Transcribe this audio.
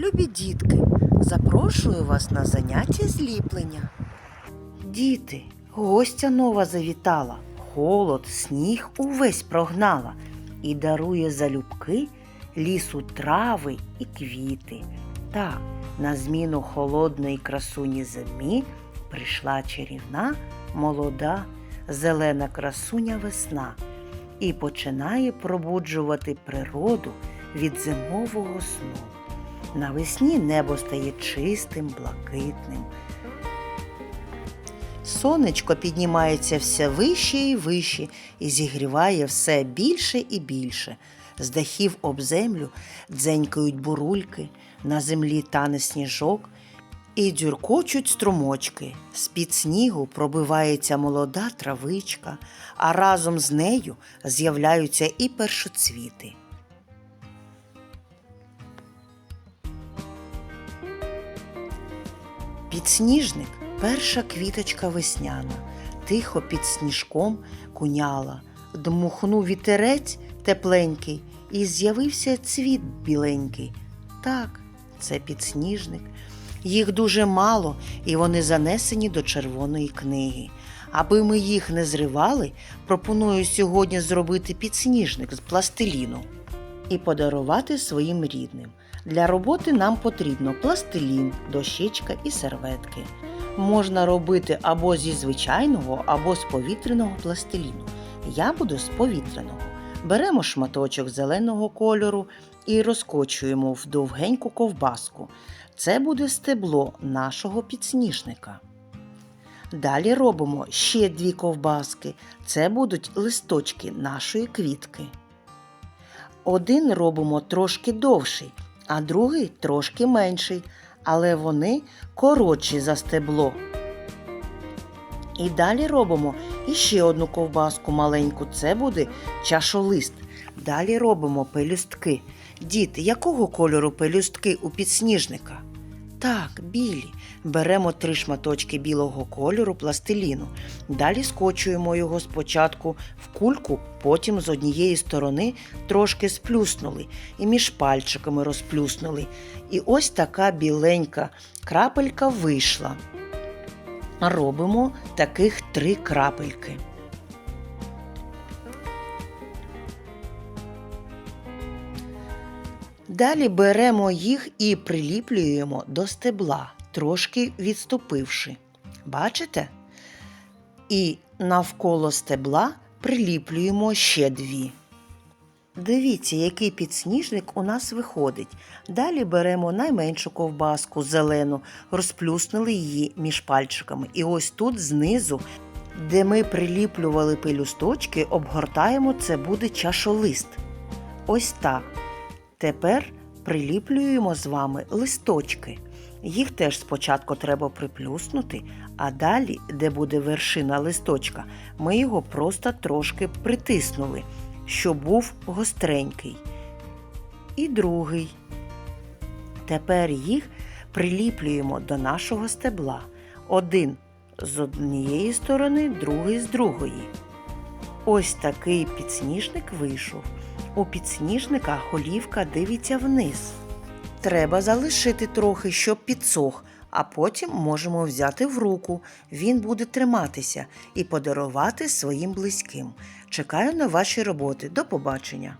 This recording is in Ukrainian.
Любі дітки, запрошую вас на заняття зліплення. Діти, гостя нова завітала, холод, сніг увесь прогнала і дарує залюбки лісу трави і квіти. Так, на зміну холодної красуні зимі прийшла чарівна, молода, зелена красуня весна і починає пробуджувати природу від зимового сну. Навесні небо стає чистим, блакитним. Сонечко піднімається все вище і вище і зігріває все більше і більше. З дахів об землю дзенькають бурульки, на землі тане сніжок і дзюркочуть струмочки. З-під снігу пробивається молода травичка, а разом з нею з'являються і першоцвіти. Підсніжник перша квіточка весняна, тихо під сніжком куняла, дмухнув вітерець тепленький, і з'явився цвіт біленький. Так, це підсніжник. Їх дуже мало, і вони занесені до червоної книги. Аби ми їх не зривали, пропоную сьогодні зробити підсніжник з пластиліну і подарувати своїм рідним. Для роботи нам потрібно пластилін, дощечка і серветки. Можна робити або зі звичайного, або з повітряного пластиліну. Я буду з повітряного. Беремо шматочок зеленого кольору і розкочуємо в довгеньку ковбаску. Це буде стебло нашого підсніжника. Далі робимо ще дві ковбаски. Це будуть листочки нашої квітки. Один робимо трошки довший, а другий трошки менший, але вони коротші за стебло. І далі робимо іще одну ковбаску маленьку, це буде чашолист. Далі робимо пелюстки. Діти, якого кольору пелюстки у підсніжника? Так, білі. Беремо три шматочки білого кольору пластиліну. Далі скочуємо його спочатку в кульку, потім з однієї сторони трошки сплюснули і між пальчиками розплюснули. І ось така біленька крапелька вийшла. Робимо таких три крапельки. Далі беремо їх і приліплюємо до стебла, трошки відступивши. Бачите? І навколо стебла приліплюємо ще дві. Дивіться, який підсніжник у нас виходить. Далі беремо найменшу ковбаску зелену, розплюснули її між пальчиками. І ось тут знизу, де ми приліплювали пелюсточки, обгортаємо це буде чашолист. Ось так. Тепер приліплюємо з вами листочки. Їх теж спочатку треба приплюснути, а далі, де буде вершина листочка, ми його просто трошки притиснули, щоб був гостренький. І другий. Тепер їх приліплюємо до нашого стебла. Один з однієї сторони, другий з другої. Ось такий підсніжник вийшов. У підсніжника голівка дивиться вниз. Треба залишити трохи, щоб підсох, а потім можемо взяти в руку. Він буде триматися і подарувати своїм близьким. Чекаю на ваші роботи. До побачення!